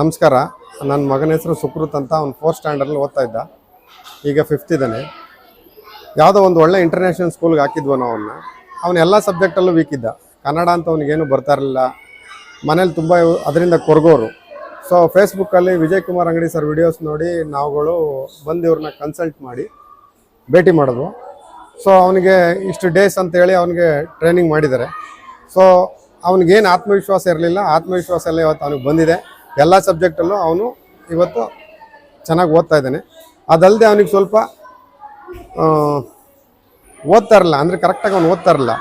ನಮಸ್ಕಾರ. ನನ್ನ ಮಗನ ಹೆಸರು ಸುಕೃತ್ ಅಂತ, ಅವ್ನು ಫೋರ್ತ್ ಸ್ಟ್ಯಾಂಡರ್ಡಲ್ಲಿ ಓದ್ತಾ ಇದ್ದ. ಈಗ ಫಿಫ್ತ್ ಇದ್ದಾನೆ. ಯಾವುದೋ ಒಂದು ಒಳ್ಳೆ ಇಂಟರ್ನ್ಯಾಷನಲ್ ಸ್ಕೂಲ್ಗೆ ಹಾಕಿದ್ವು ನಾವು ಅವನ್ನ ಅವನು ಎಲ್ಲ ಸಬ್ಜೆಕ್ಟಲ್ಲೂ ವೀಕ್ ಇದ್ದ. ಕನ್ನಡ ಅಂತ ಅವನಿಗೇನು ಬರ್ತಾ ಇರಲಿಲ್ಲ. ಮನೇಲಿ ತುಂಬ ಅದರಿಂದ ಕೊರಗೋರು. ಸೊ ಫೇಸ್ಬುಕ್ಕಲ್ಲಿ ವಿಜಯ್ ಕುಮಾರ್ ಅಂಗಡಿ ಸರ್ ವಿಡಿಯೋಸ್ ನೋಡಿ ನಾವುಗಳು ಬಂದು ಇವ್ರನ್ನ ಕನ್ಸಲ್ಟ್ ಮಾಡಿ ಭೇಟಿ ಮಾಡಿದ್ವು. ಸೊ ಅವನಿಗೆ ಇಷ್ಟು ಡೇಸ್ ಅಂತೇಳಿ ಅವನಿಗೆ ಟ್ರೈನಿಂಗ್ ಮಾಡಿದ್ದಾರೆ. ಸೊ ಅವನಿಗೇನು ಆತ್ಮವಿಶ್ವಾಸ ಇರಲಿಲ್ಲ. ಆತ್ಮವಿಶ್ವಾಸ ಎಲ್ಲ ಇವತ್ತು ಅವನಿಗೆ ಬಂದಿದೆ. ಎಲ್ಲ ಸಬ್ಜೆಕ್ಟಲ್ಲೂ ಅವನು ಇವತ್ತು ಚೆನ್ನಾಗಿ ಓದ್ತಾ ಇದ್ದಾನೆ. ಅದಲ್ಲದೆ ಅವನಿಗೆ ಸ್ವಲ್ಪ ಓದ್ತಾ ಇರಲ್ಲ, ಅಂದರೆ ಕರೆಕ್ಟಾಗಿ ಅವ್ನು ಓದ್ತಾ ಇರಲ್ಲ.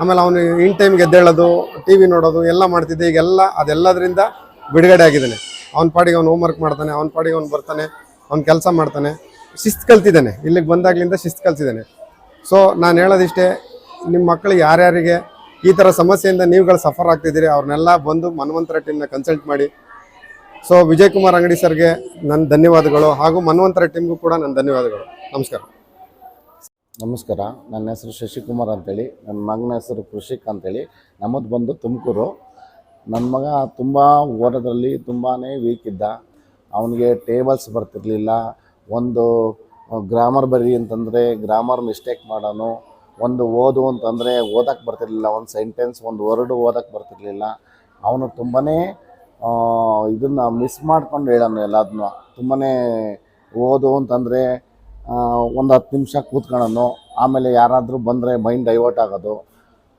ಆಮೇಲೆ ಅವನು ಇನ್ ಟೈಮ್ಗೆ ಎದ್ದೇಳೋದು ಟಿ ವಿ ನೋಡೋದು, ಎಲ್ಲ ಮಾಡ್ತಿದ್ದೆ. ಈಗೆಲ್ಲ ಅದೆಲ್ಲದರಿಂದ ಬಿಡುಗಡೆ ಆಗಿದ್ದಾನೆ. ಅವ್ನ ಪಾಡಿಗೆ ಅವ್ನು ಹೋಮ್ವರ್ಕ್ ಮಾಡ್ತಾನೆ, ಅವ್ನ ಪಾಡಿಗೆ ಅವ್ನು ಬರ್ತಾನೆ, ಅವ್ನು ಕೆಲಸ ಮಾಡ್ತಾನೆ. ಶಿಸ್ತು ಕಲ್ತಿದ್ದಾನೆ. ಇಲ್ಲಿಗೆ ಬಂದಾಗ್ಲಿಂದ ಶಿಸ್ತು ಕಲ್ತಿದ್ದಾನೆ. ಸೊ ನಾನು ಹೇಳೋದಿಷ್ಟೇ ನಿಮ್ಮ ಮಕ್ಕಳು ಯಾರ್ಯಾರಿಗೆ ಈ ಥರ ಸಮಸ್ಯೆಯಿಂದ ನೀವುಗಳು ಸಫರ್ ಆಗ್ತಿದ್ದೀರಿ ಅವ್ರನ್ನೆಲ್ಲ ಬಂದು ಮನ್ವಂತರ ಟೀಮ್ನ ಕನ್ಸಲ್ಟ್ ಮಾಡಿ. ಸೊ ವಿಜಯ್ ಕುಮಾರ್ ಅಂಗಡಿ ಸರ್ಗೆ ನನ್ನ ಧನ್ಯವಾದಗಳು ಹಾಗೂ ಮನ್ವಂತರ ಟೀಮ್ಗೂ ಕೂಡ ನನ್ನ ಧನ್ಯವಾದಗಳು. ನಮಸ್ಕಾರ. ನಮಸ್ಕಾರ. ನನ್ನ ಹೆಸರು ಶಶಿಕುಮಾರ್ ಅಂತೇಳಿ. ನನ್ನ ಮಗನ ಹೆಸರು ಕೃಷಿಕ್ ಅಂತೇಳಿ. ನಮ್ಮದು ಬಂದು ತುಮಕೂರು. ನನ್ನ ಮಗ ತುಂಬ ಓಡೋದ್ರಲ್ಲಿ ತುಂಬಾ ವೀಕ್ ಇದ್ದ. ಅವನಿಗೆ ಟೇಬಲ್ಸ್ ಬರ್ತಿರ್ಲಿಲ್ಲ. ಒಂದು ಗ್ರಾಮರ್ ಬರಿ ಅಂತಂದರೆ ಗ್ರಾಮರ್ ಮಿಸ್ಟೇಕ್ ಮಾಡೋನು. ಒಂದು ಓದು ಅಂತಂದರೆ ಓದಕ್ಕೆ ಬರ್ತಿರ್ಲಿಲ್ಲ. ಒಂದು ಸೆಂಟೆನ್ಸ್ ಒಂದು ವರ್ಡು ಓದಕ್ಕೆ ಬರ್ತಿರ್ಲಿಲ್ಲ. ಅವನು ತುಂಬಾ ಇದನ್ನು ಮಿಸ್ ಮಾಡ್ಕೊಂಡು ಹೇಳೋಣ ಎಲ್ಲದನ್ನೂ ತುಂಬಾ ಓದು ಅಂತಂದರೆ ಒಂದು ಹತ್ತು ನಿಮಿಷ ಕೂತ್ಕೊಳ್ಳೋನು. ಆಮೇಲೆ ಯಾರಾದರೂ ಬಂದರೆ ಮೈಂಡ್ ಡೈವರ್ಟ್ ಆಗೋದು.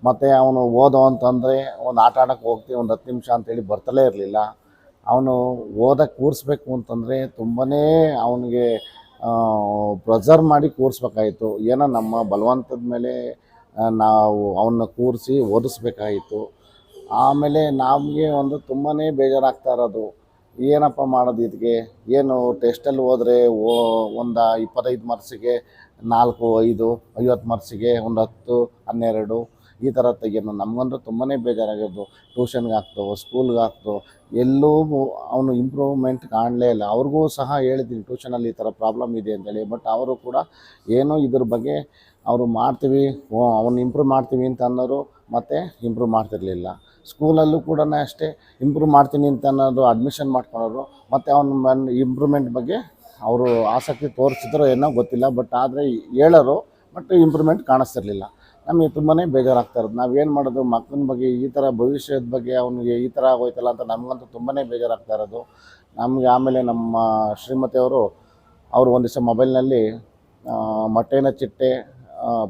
ಮತ್ತು ಅವನು ಓದೋ ಅಂತಂದರೆ ಒಂದು ಆಟ ಆಡೋಕ್ಕೆ ಹೋಗ್ತೀವಿ, ಒಂದು ಹತ್ತು ನಿಮಿಷ ಅಂತೇಳಿ ಬರ್ತಲೇ ಇರಲಿಲ್ಲ. ಅವನು ಓದಕ್ಕೆ ಕೂರಿಸ್ಬೇಕು ಅಂತಂದರೆ ತುಂಬಾ ಅವನಿಗೆ ಪ್ರೆಸರ್ ಮಾಡಿ ಕೂರಿಸ್ಬೇಕಾಯಿತು. ಏನೋ ನಮ್ಮ ಬಲವಂತದ ಮೇಲೆ ನಾವು ಅವನ್ನ ಕೂರಿಸಿ ಓದಿಸ್ಬೇಕಾಯಿತು. ಆಮೇಲೆ ನಮಗೆ ಒಂದು ತುಂಬಾ ಬೇಜಾರಾಗ್ತಾ ಇರೋದು. ಏನಪ್ಪ ಮಾಡೋದು ಇದಕ್ಕೆ ಏನು ಟೆಸ್ಟಲ್ಲಿ ಹೋದರೆ ಓ, ಒಂದು ಇಪ್ಪತ್ತೈದು ಮರ್ಸಿಗೆ ನಾಲ್ಕು, ಐದು, ಐವತ್ತು ಮರ್ಸಿಗೆ ಒಂದು ಹತ್ತು, ಹನ್ನೆರಡು ಈ ಥರ ತೆಗಿಯೋದು. ನಮಗಂತೂ ತುಂಬಾ ಬೇಜಾರಾಗಿದ್ದು ಟ್ಯೂಷನ್ಗೆ ಹಾಕ್ತು ಸ್ಕೂಲ್ಗೆ ಹಾಕ್ತು ಎಲ್ಲೂ ಅವನು ಇಂಪ್ರೂವ್ಮೆಂಟ್ ಕಾಣಲೇ ಇಲ್ಲ. ಅವ್ರಿಗೂ ಸಹ ಹೇಳಿದ್ದೀನಿ, ಟ್ಯೂಷನಲ್ಲಿ ಈ ಥರ ಪ್ರಾಬ್ಲಮ್ ಇದೆ ಅಂತೇಳಿ. ಬಟ್ ಅವರು ಕೂಡ ಏನೋ ಇದ್ರ ಬಗ್ಗೆ ಅವರು ಮಾಡ್ತೀವಿ ಅವ್ನು ಇಂಪ್ರೂವ್ ಮಾಡ್ತೀವಿ ಅಂತ ಅನ್ನೋರು ಮತ್ತೆ ಇಂಪ್ರೂವ್ ಮಾಡ್ತಿರ್ಲಿಲ್ಲ. ಸ್ಕೂಲಲ್ಲೂ ಕೂಡ ಅಷ್ಟೇ ಇಂಪ್ರೂವ್ ಮಾಡ್ತೀನಿ ಅಂತ ಅನ್ನೋದು ಅಡ್ಮಿಷನ್ ಮಾಡ್ಕೊಳೋರು. ಮತ್ತು ಅವನ ಇಂಪ್ರೂವ್ಮೆಂಟ್ ಬಗ್ಗೆ ಅವರು ಆಸಕ್ತಿ ತೋರಿಸಿದ್ರೋ ಏನೋ ಗೊತ್ತಿಲ್ಲ ಬಟ್ ಆದರೆ ಹೇಳೋರು ಬಟ್ ಇಂಪ್ರೂವ್ಮೆಂಟ್ ಕಾಣಿಸ್ತಿರ್ಲಿಲ್ಲ. ನಮಗೆ ತುಂಬಾ ಬೇಜಾರಾಗ್ತಾ ಇರೋದು. ನಾವೇನು ಮಾಡೋದು ಮಕ್ಕಳ ಬಗ್ಗೆ, ಈ ಥರ ಭವಿಷ್ಯದ ಬಗ್ಗೆ ಅವನಿಗೆ ಈ ಥರ ಆಗೋಯ್ತಲ್ಲ ಅಂತ ನಮಗಂತೂ ತುಂಬಾ ಬೇಜಾರಾಗ್ತಾ ಇರೋದು. ನಮಗೆ ಆಮೇಲೆ ನಮ್ಮ ಶ್ರೀಮತಿಯವರು ಅವರು ಒಂದು ದಿವಸ ಮೊಬೈಲ್ನಲ್ಲಿ ಮೊಟ್ಟೆನ ಚಿಟ್ಟೆ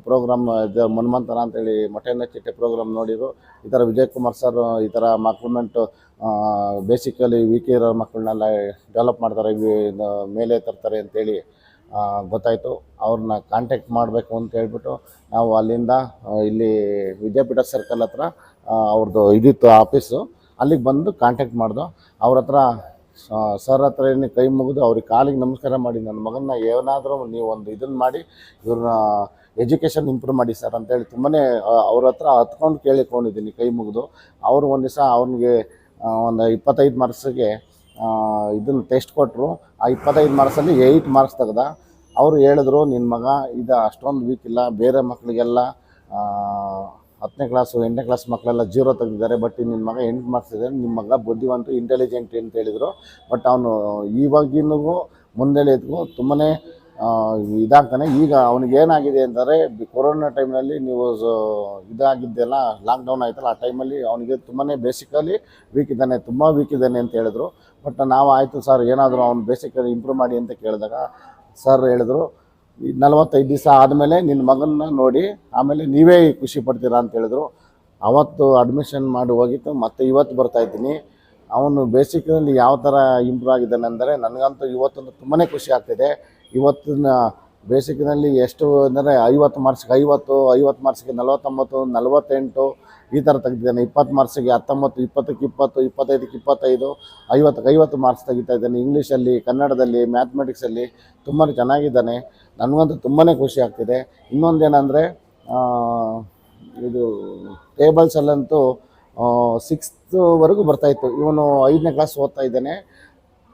ಪ್ರೋಗ್ರಾಮ್ ಇದು ಮನ್ಮಂತರ ಅಂತೇಳಿ ಮೊಟ್ಟೆನ ಚಿಟ್ಟೆ ಪ್ರೋಗ್ರಾಮ್ ನೋಡಿದ್ರು ಈ ಥರ ವಿಜಯ್ ಕುಮಾರ್ ಸರ್ ಈ ಥರ ಮಕ್ಳುಮೆಂಟು ಬೇಸಿಕಲಿ ವೀಕ್ ಇರೋ ಮಕ್ಕಳನ್ನೆಲ್ಲ ಡೆವಲಪ್ ಮಾಡ್ತಾರೆ ಮೇಲೆ ತರ್ತಾರೆ ಅಂತೇಳಿ ಗೊತ್ತಾಯಿತು. ಅವ್ರನ್ನ ಕಾಂಟ್ಯಾಕ್ಟ್ ಮಾಡಬೇಕು ಅಂತ ಹೇಳ್ಬಿಟ್ಟು ನಾವು ಅಲ್ಲಿಂದ ಇಲ್ಲಿ ವಿದ್ಯಾಪೀಠ ಸರ್ಕಲ್ ಹತ್ರ ಅವ್ರದ್ದು ಇದಿತ್ತು ಆಫೀಸು ಅಲ್ಲಿಗೆ ಬಂದು ಕಾಂಟ್ಯಾಕ್ಟ್ ಮಾಡ್ದು. ಅವ್ರ ಹತ್ರ ಸರ್ ಹತ್ರ ಏನೇ ಕೈ ಮುಗಿದು ಅವ್ರಿಗೆ ಕಾಲಿಗೆ ನಮಸ್ಕಾರ ಮಾಡಿ, ನನ್ನ ಮಗನ್ನ ಏನಾದರೂ ನೀವು ಒಂದು ಇದನ್ನು ಮಾಡಿ, ಇವ್ರನ್ನ ಎಜುಕೇಷನ್ ಇಂಪ್ರೂವ್ ಮಾಡಿ ಸರ್ ಅಂತೇಳಿ ತುಂಬಾ ಅವ್ರ ಹತ್ರ ಹತ್ಕೊಂಡು ಕೇಳಿಕೊಂಡಿದ್ದೀನಿ ಕೈ ಮುಗಿದು. ಅವರು ಒಂದು ದಿವಸ ಅವ್ನಿಗೆ ಒಂದು ಇಪ್ಪತ್ತೈದು ಮಾರ್ಕ್ಸಿಗೆ ಇದನ್ನು ಟೆಸ್ಟ್ ಕೊಟ್ಟರು ಆ ಇಪ್ಪತ್ತೈದು ಮಾರ್ಕ್ಸಲ್ಲಿ ಏಯ್ಟ್ ಮಾರ್ಕ್ಸ್ ತೆಗ್ದ. ಅವರು ಹೇಳಿದ್ರು ನಿನ್ನ ಮಗ ಇದು ಅಷ್ಟೊಂದು ವೀಕ್ ಇಲ್ಲ, ಬೇರೆ ಮಕ್ಕಳಿಗೆಲ್ಲ ಹತ್ತನೇ ಕ್ಲಾಸು ಎಂಟನೇ ಕ್ಲಾಸ್ ಮಕ್ಕಳೆಲ್ಲ ಜೀರೋ ತೆಗೆದಿದ್ದಾರೆ. ಬಟ್ ನಿನ್ನ ಮಗ ಎಂಟು ಮಾರ್ಕ್ಸ್ ಇದೆ. ನಿಮ್ಮ ಮಗ ಬುದ್ಧಿವಂತ ಇಂಟೆಲಿಜೆಂಟ್ ಅಂತ ಹೇಳಿದರು. ಬಟ್ ಅವನು ಇವಾಗಿನಗೂ ಮುಂದೆಳಿದ್ಗೂ ತುಂಬಾ ಇದಾಗ್ತಾನೆ. ಈಗ ಅವನಿಗೆ ಏನಾಗಿದೆ ಅಂದರೆ, ಕೊರೋನಾ ಟೈಮ್ನಲ್ಲಿ ನೀವು ಇದಾಗಿದ್ದೆಲ್ಲ ಲಾಕ್ಡೌನ್ ಆಯ್ತಲ್ಲ, ಆ ಟೈಮಲ್ಲಿ ಅವನಿಗೆ ತುಂಬಾ ಬೇಸಿಕಲಿ ವೀಕ್ ಇದ್ದಾನೆ, ತುಂಬ ವೀಕ್ ಇದ್ದಾನೆ ಅಂತ ಹೇಳಿದ್ರು. ಬಟ್ ನಾವು ಆಯಿತು ಸರ್ ಏನಾದರೂ ಅವ್ನು ಬೇಸಿಕಲಿ ಇಂಪ್ರೂವ್ ಮಾಡಿ ಅಂತ ಕೇಳಿದಾಗ ಸರ್ ಹೇಳಿದ್ರು ನಲವತ್ತೈದು ದಿವಸ ಆದಮೇಲೆ ನಿನ್ನ ಮಗನ್ನ ನೋಡಿ, ಆಮೇಲೆ ನೀವೇ ಖುಷಿ ಪಡ್ತೀರಾ ಅಂತ ಹೇಳಿದ್ರು. ಅವತ್ತು ಅಡ್ಮಿಷನ್ ಮಾಡಿ ಹೋಗಿತ್ತು, ಮತ್ತೆ ಇವತ್ತು ಬರ್ತಾ ಇದ್ದೀನಿ. ಅವನು ಬೇಸಿಕ್ನಲ್ಲಿ ಯಾವ ಥರ ಇಂಪ್ರೂವ್ ಆಗಿದ್ದಾನೆ ಅಂದರೆ, ನನಗಂತೂ ಇವತ್ತೊಂದು ತುಂಬಾ ಖುಷಿ ಆಗ್ತಿದೆ. ಇವತ್ತಿನ ಬೇಸಿಕ್ನಲ್ಲಿ ಎಷ್ಟು ಅಂದರೆ ಐವತ್ತು ಮಾರ್ಕ್ಸ್ಗೆ ಐವತ್ತು ಐವತ್ತು ಮಾರ್ಕ್ಸ್ಗೆ ನಲವತ್ತೊಂಬತ್ತು, ನಲವತ್ತೆಂಟು ಈ ಥರ ತೆಗೆದಿದ್ದಾನೆ. ಇಪ್ಪತ್ತು ಮಾರ್ಕ್ಸಿಗೆ ಹತ್ತೊಂಬತ್ತು, ಇಪ್ಪತ್ತಕ್ಕೆ ಇಪ್ಪತ್ತು, ಇಪ್ಪತ್ತೈದಕ್ಕೆ ಇಪ್ಪತ್ತೈದು ಐವತ್ತಕ್ಕೆ ಐವತ್ತು ಮಾರ್ಕ್ಸ್ ತೆಗಿತಾ ಇದ್ದಾನೆ. ಇಂಗ್ಲೀಷಲ್ಲಿ ಕನ್ನಡದಲ್ಲಿ ಮ್ಯಾಥಮೆಟಿಕ್ಸಲ್ಲಿ ತುಂಬ ಚೆನ್ನಾಗಿದ್ದಾನೆ. ನನಗಂತೂ ತುಂಬಾ ಖುಷಿ ಆಗ್ತಿದೆ. ಇನ್ನೊಂದೇನೆಂದರೆ ಇದು ಟೇಬಲ್ಸಲ್ಲಂತೂ ಸಿಕ್ಸ್ತ್ವರೆಗೂ ಬರ್ತಾಯಿತ್ತು ಇವನು ಐದನೇ ಕ್ಲಾಸ್ ಓದ್ತಾ ಇದ್ದಾನೆ.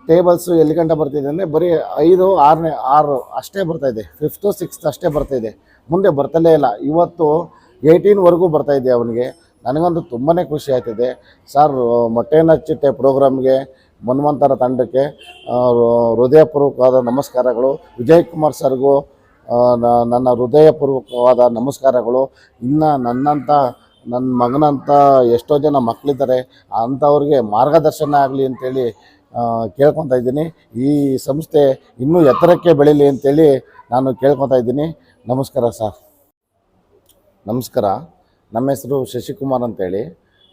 ಟೇಬಲ್ಸು ಎಲ್ಲಿ ಗಂಟ ಬರ್ತಿದೆ ಅಂದರೆ ಬರೀ ಐದು, ಆರನೇ, ಆರು ಅಷ್ಟೇ ಬರ್ತಾಯಿದೆ ಫಿಫ್ತು ಸಿಕ್ಸ್ತ್ ಅಷ್ಟೇ ಬರ್ತಾಯಿದೆ ಮುಂದೆ ಬರ್ತಲೇ ಇಲ್ಲ. ಇವತ್ತು ಏಯ್ಟೀನ್ವರೆಗೂ ಬರ್ತಾಯಿದೆ ಅವನಿಗೆ? ನನಗಂತೂ ತುಂಬಾ ಖುಷಿ ಆಯ್ತಿದೆ ಸರ್ ಮೊಟ್ಟೆನ ಹಚ್ಚಿಟ್ಟೆ ಪ್ರೋಗ್ರಾಮ್ಗೆ ಮನ್ವಂತರ ತಂಡಕ್ಕೆ ಹೃದಯಪೂರ್ವಕವಾದ ನಮಸ್ಕಾರಗಳು. ವಿಜಯ್ ಕುಮಾರ್ ಸರ್ಗೂ ನನ್ನ ಹೃದಯಪೂರ್ವಕವಾದ ನಮಸ್ಕಾರಗಳು. ಇನ್ನು ನನ್ನಂಥ ನನ್ನ ಮಗನಂಥ ಎಷ್ಟೋ ಜನ ಮಕ್ಕಳಿದ್ದಾರೆ ಅಂಥವ್ರಿಗೆ ಮಾರ್ಗದರ್ಶನ ಆಗಲಿ ಅಂತೇಳಿ ಕೇಳ್ಕೊತಾ ಇದ್ದೀನಿ. ಈ ಸಂಸ್ಥೆ ಇನ್ನೂ ಎತ್ತರಕ್ಕೆ ಬೆಳೀಲಿ ಅಂತೇಳಿ ನಾನು ಕೇಳ್ಕೊತಾ ಇದ್ದೀನಿ. ನಮಸ್ಕಾರ ಸರ್ ನಮಸ್ಕಾರ. ನಮ್ಮ ಹೆಸರು ಶಶಿಕುಮಾರ್ ಅಂತೇಳಿ.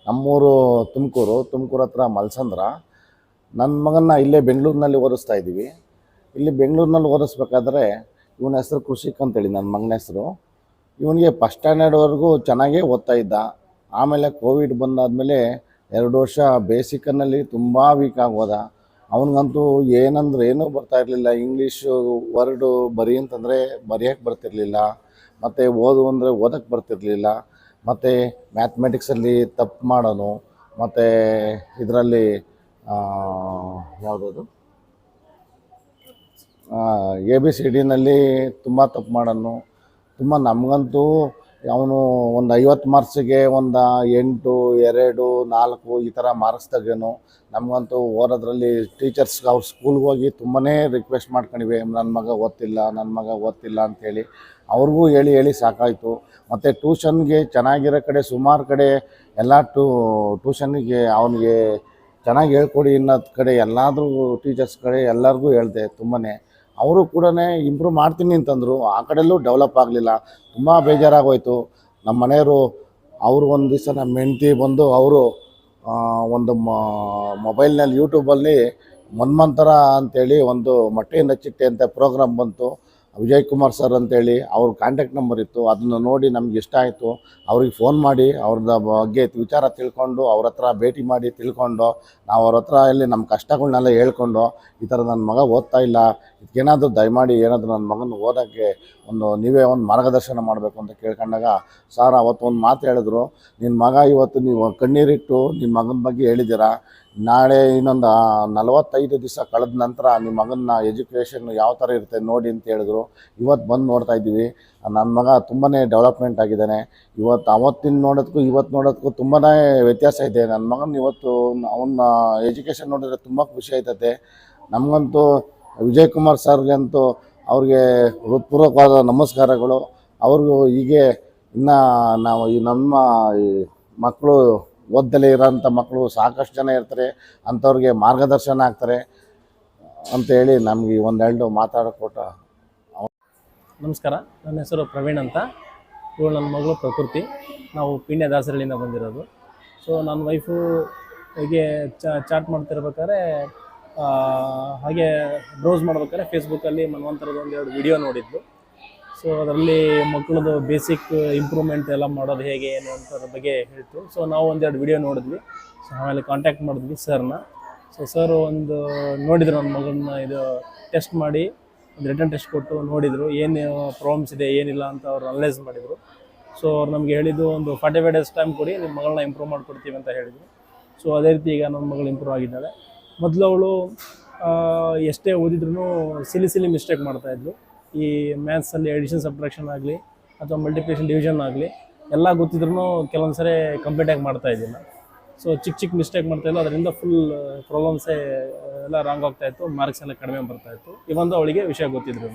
ನಮ್ಮೂರು ತುಮಕೂರು ತುಮಕೂರು ಹತ್ರ ಮಲ್ಸಂದ್ರ. ನನ್ನ ಮಗನ್ನ ಇಲ್ಲೇ ಬೆಂಗಳೂರಿನಲ್ಲಿ ಓದಿಸ್ತಾ ಇದ್ದೀವಿ. ಇಲ್ಲಿ ಬೆಂಗಳೂರಿನಲ್ಲಿ ಓದಿಸ್ಬೇಕಾದ್ರೆ ಇವನ ಹೆಸರು ಕೃಷಿಕ್ ಅಂತೇಳಿ ನನ್ನ ಮಗನ ಹೆಸರು. ಇವನಿಗೆ ಫಸ್ಟ್ ಸ್ಟ್ಯಾಂಡರ್ಡ್ವರೆಗೂ ಚೆನ್ನಾಗೇ ಓದ್ತಾ ಇದ್ದ. ಆಮೇಲೆ ಕೋವಿಡ್ ಬಂದಾದಮೇಲೆ ಎರಡು ವರ್ಷ ಬೇಸಿಕನಲ್ಲಿ ತುಂಬ ವೀಕ್ ಆಗೋದ. ಅವನಿಗಂತೂ ಏನಂದ್ರೆ ಏನೂ ಬರ್ತಾ ಇರಲಿಲ್ಲ. ಇಂಗ್ಲೀಷು ವರ್ಡು ಬರೀ ಅಂತಂದರೆ ಬರೆಯೋಕ್ಕೆ ಬರ್ತಿರ್ಲಿಲ್ಲ. ಮತ್ತು ಓದು ಅಂದರೆ ಓದಕ್ಕೆ ಬರ್ತಿರಲಿಲ್ಲ. ಮತ್ತು ಮ್ಯಾಥಮೆಟಿಕ್ಸಲ್ಲಿ ತಪ್ಪು ಮಾಡೋನು, ಮತ್ತು ಇದರಲ್ಲಿ ಯಾವುದದು? ಎ ಬಿ ಸಿ ಡಿನಲ್ಲಿ ತುಂಬ ತಪ್ಪು ಮಾಡೋನು. ತುಂಬ ನಮಗಂತೂ ಅವನು ಒಂದು ಐವತ್ತು ಮಾರ್ಕ್ಸಿಗೆ ಒಂದು ಎಂಟು, ಎರಡು, ನಾಲ್ಕು ಈ ಥರ ಮಾರ್ಕ್ಸ್ ತೆಗೇನು. ನಮಗಂತೂ ಓದೋದ್ರಲ್ಲಿ ಟೀಚರ್ಸ್ಗೆ ಅವ್ರ ಸ್ಕೂಲ್ಗೆ ಹೋಗಿ ತುಂಬಾ ರಿಕ್ವೆಸ್ಟ್ ಮಾಡ್ಕೊಂಡಿವೆ ನನ್ನ ಮಗ ಓದ್ತಿಲ್ಲ ನನ್ನ ಮಗ ಓದ್ತಿಲ್ಲ ಅಂಥೇಳಿ ಅವ್ರಿಗೂ ಹೇಳಿ ಹೇಳಿ ಸಾಕಾಯಿತು. ಮತ್ತು ಟ್ಯೂಷನ್ಗೆ ಚೆನ್ನಾಗಿರೋ ಕಡೆ ಸುಮಾರು ಕಡೆ ಎಲ್ಲ ಟೂ ಟ್ಯೂಷನ್ಗೆ ಅವನಿಗೆ ಚೆನ್ನಾಗಿ ಹೇಳ್ಕೊಡಿ ಅನ್ನೋದು ಕಡೆ ಎಲ್ಲಾದರೂ ಟೀಚರ್ಸ್ ಕಡೆ ಎಲ್ಲರಿಗೂ ಹೇಳಿದೆ ತುಂಬಾ ಅವರು ಕೂಡ ಇಂಪ್ರೂವ್ ಮಾಡ್ತೀನಿ ಅಂತಂದರು. ಆ ಕಡೆಯಲ್ಲೂ ಡೆವಲಪ್ ಆಗಲಿಲ್ಲ. ತುಂಬ ಬೇಜಾರಾಗೋಯ್ತು. ನಮ್ಮ ಮನೆಯವರು ಅವರು ಒಂದು ದಿವಸ ನಮ್ಮ ಹೆಂಡ್ತಿ ಬಂದು ಅವರು ಒಂದು ಮೊಬೈಲ್ನಲ್ಲಿ ಯೂಟ್ಯೂಬಲ್ಲಿ ಮನ್ಮಂತರ ಅಂತೇಳಿ ಒಂದು ಮೊಟ್ಟೆಯಿಂದ ಚಿಟ್ಟೆ ಅಂತ ಪ್ರೋಗ್ರಾಮ್ ಬಂತು. ವಿಜಯ್ ಕುಮಾರ್ ಸರ್ ಅಂತೇಳಿ ಅವ್ರ ಕಾಂಟ್ಯಾಕ್ಟ್ ನಂಬರ್ ಇತ್ತು. ಅದನ್ನು ನೋಡಿ ನಮ್ಗೆ ಇಷ್ಟ ಆಯಿತು. ಅವ್ರಿಗೆ ಫೋನ್ ಮಾಡಿ, ಅವ್ರದ ಬಗ್ಗೆ ವಿಚಾರ ತಿಳ್ಕೊಂಡು, ಅವ್ರ ಹತ್ರ ಭೇಟಿ ಮಾಡಿ ತಿಳ್ಕೊಂಡು, ನಾವು ಅವ್ರ ಹತ್ರ ಇಲ್ಲಿ ನಮ್ಮ ಕಷ್ಟಗಳನ್ನೆಲ್ಲ ಹೇಳ್ಕೊಂಡು, ಈ ಥರ ನನ್ನ ಮಗ ಓದ್ತಾ ಇಲ್ಲ ಇದಕ್ಕೇನಾದರೂ ದಯಮಾಡಿ ಏನಾದರೂ ನನ್ನ ಮಗನ ಓದೋಕ್ಕೆ ಒಂದು ನೀವೇ ಒಂದು ಮಾರ್ಗದರ್ಶನ ಮಾಡಬೇಕು ಅಂತ ಕೇಳ್ಕೊಂಡಾಗ, ಸರ್ ಅವತ್ತು ಒಂದು ಮಾತು ಹೇಳಿದ್ರು. ನಿನ್ನ ಮಗ ಇವತ್ತು ನೀವು ಕಣ್ಣೀರಿಟ್ಟು ನಿಮ್ಮ ಮಗನ ಬಗ್ಗೆ ಹೇಳಿದ್ದೀರಾ? ನಾಳೆ ಇನ್ನೊಂದು ನಲವತ್ತೈದು ದಿವಸ ಕಳೆದ ನಂತರ ನಿಮ್ಮ ಮಗನ ಎಜುಕೇಷನ್ ಯಾವ ಥರ ಇರುತ್ತೆ ನೋಡಿ ಅಂತ ಹೇಳಿದ್ರು. ಇವತ್ತು ಬಂದು ನೋಡ್ತಾ ಇದ್ದೀವಿ. ನನ್ನ ಮಗ ತುಂಬಾ ಡೆವಲಪ್ಮೆಂಟ್ ಆಗಿದ್ದಾನೆ. ಇವತ್ತು ಅವತ್ತಿನ ನೋಡೋದಕ್ಕೂ ಇವತ್ತು ನೋಡೋದಕ್ಕೂ ತುಂಬಾ ವ್ಯತ್ಯಾಸ ಇದೆ. ನನ್ನ ಮಗನ ಇವತ್ತು ಅವನ್ನ ಎಜುಕೇಷನ್ ನೋಡಿದ್ರೆ ತುಂಬ ಖುಷಿ ಆಯ್ತದೆ ನಮಗಂತೂ ವಿಜಯ್ ಕುಮಾರ್ ಸರ್ಗಂತೂ ಅವ್ರಿಗೆ ಹೃತ್ಪೂರ್ವಕವಾದ ನಮಸ್ಕಾರಗಳು. ಅವ್ರಿಗೂ ಹೀಗೆ ಇನ್ನು ನಾವು ಈ ನಮ್ಮ ಮಕ್ಕಳು ಓದ್ದಲೇ ಇರೋಂಥ ಮಕ್ಕಳು ಸಾಕಷ್ಟು ಜನ ಇರ್ತಾರೆ, ಅಂಥವ್ರಿಗೆ ಮಾರ್ಗದರ್ಶನ ಆಗ್ತಾರೆ ಅಂತೇಳಿ ನಮಗೆ ಒಂದೆರಡು ಮಾತಾಡೋಕೊಟ್ಟ ನಮಸ್ಕಾರ, ನನ್ನ ಹೆಸರು ಪ್ರವೀಣ್ ಅಂತ. ಇವಳು ನನ್ನ ಮಗಳು ಪ್ರಕೃತಿ. ನಾವು ಪಿಣ್ಯ ಬಂದಿರೋದು. ಸೊ ನನ್ನ ವೈಫು ಹೀಗೆ ಚಾಟ್ ಮಾಡ್ತಿರ್ಬೇಕಾದ್ರೆ ಹಾಗೆ ಬ್ರೌಸ್ ಮಾಡ್ಬೇಕಾದ್ರೆ ಫೇಸ್ಬುಕ್ಕಲ್ಲಿ ಮನ್ವಂತರದ ಒಂದೆರಡು ವಿಡಿಯೋ ನೋಡಿದ್ದು. ಸೊ ಅದರಲ್ಲಿ ಮಕ್ಕಳದು ಬೇಸಿಕ್ ಇಂಪ್ರೂವ್ಮೆಂಟ್ ಎಲ್ಲ ಮಾಡೋದು ಹೇಗೆ, ಏನು ಅಂತ ಬಗ್ಗೆ ಹೇಳ್ತು. ಸೊ ನಾವು ಒಂದೆರಡು ವಿಡಿಯೋ ನೋಡಿದ್ವಿ. ಸೊ ಆಮೇಲೆ ಕಾಂಟ್ಯಾಕ್ಟ್ ಮಾಡಿದ್ವಿ ಸರ್ನ. ಸೊ ಸರ್ ಒಂದು ನೋಡಿದ್ರು ನನ್ನ ಮಗನ ಇದು ಟೆಸ್ಟ್ ಮಾಡಿ, ಒಂದು ರಿಟರ್ನ್ ಟೆಸ್ಟ್ ಕೊಟ್ಟು ನೋಡಿದರು. ಏನು ಪ್ರಾಬ್ಲಮ್ಸ್ ಇದೆ, ಏನಿಲ್ಲ ಅಂತ ಅವ್ರು ಅನಲೈಸ್ ಮಾಡಿದರು. ಸೊ ಅವ್ರು ನಮಗೆ ಹೇಳಿದ್ದು ಒಂದು ಫಾರ್ಟಿ ಫೈವ್ ಡೇಸ್ ಟೈಮ್ ಕೊಡಿ ನಿಮ್ಮ ಮಗಳನ್ನ ಇಂಪ್ರೂವ್ ಮಾಡಿಕೊಡ್ತೀವಿ ಅಂತ ಹೇಳಿದರು. ಸೊ ಅದೇ ರೀತಿ ಈಗ ನನ್ನ ಮಗಳು ಇಂಪ್ರೂವ್ ಆಗಿದ್ದಾಳೆ. ಮೊದಲು ಅವಳು ಎಷ್ಟೇ ಓದಿದ್ರು ಸಿಲಿ ಸಿಲಿ ಮಿಸ್ಟೇಕ್ ಮಾಡ್ತಾಯಿದ್ಲು ಈ ಮ್ಯಾಥ್ಸಲ್ಲಿ ಎಡಿಷನ್ ಸಬ್ಟ್ರಾಕ್ಷನ್ ಆಗಲಿ ಅಥವಾ ಮಲ್ಟಿಪ್ಲಿಕೇಶನ್ ಡಿವಿಷನ್ ಆಗಲಿ ಎಲ್ಲ ಗೊತ್ತಿದ್ರು ಕೆಲವೊಂದು ಸರಿ ಕಂಪ್ಲೀಟಾಗಿ ಮಾಡ್ತಾ ಇದ್ದಿಲ್ಲ ಸೊ ಚಿಕ್ಕ ಚಿಕ್ಕ ಮಿಸ್ಟೇಕ್ ಮಾಡ್ತಾಯಿಲ್ಲ ಅದರಿಂದ ಫುಲ್ ಪ್ರಾಬ್ಲಮ್ಸೇ ಎಲ್ಲ ರಾಂಗ್ ಆಗ್ತಾಯಿತ್ತು ಮಾರ್ಕ್ಸ್ ಎಲ್ಲ ಕಡಿಮೆ ಬರ್ತಾಯಿತ್ತು ಇವಂದು ಅವಳಿಗೆ ವಿಷಯ ಗೊತ್ತಿದ್ರು